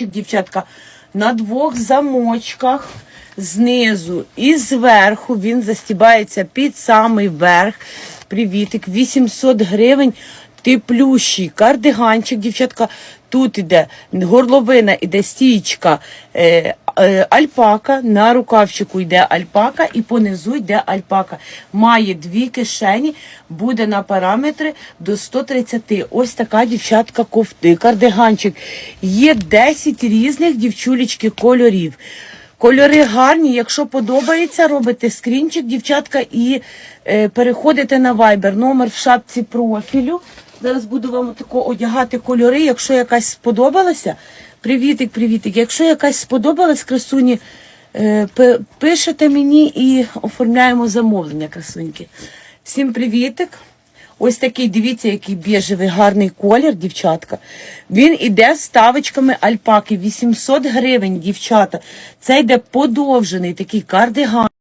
Дівчатка, на двох замочках знизу і зверху він застібається під самий верх. Привітик, 800 гривень. Теплющий кардиганчик, дівчатка. Тут іде горловина, іде стічка е, е, альпака, на рукавчику йде альпака і понизу йде альпака. Має дві кишені, буде на параметри до 130. Ось така дівчатка кофти, кардиганчик. Є 10 різних дівчулечки кольорів. Кольори гарні. Якщо подобається, робите скрінчик, дівчатка, і е, переходите на Viber. Номер в шапці профілю. Зараз буду вам тако одягати кольори. Якщо якась сподобалася, привітик, привітик. Якщо якась сподобалась красуні, е, пишете мені і оформляємо замовлення, красуньки. Всім привітик. Ось такий, дивіться, який біжевий гарний колір, дівчатка. Він іде з ставочками альпаки. 800 гривень, дівчата. Це йде подовжений такий кардиган.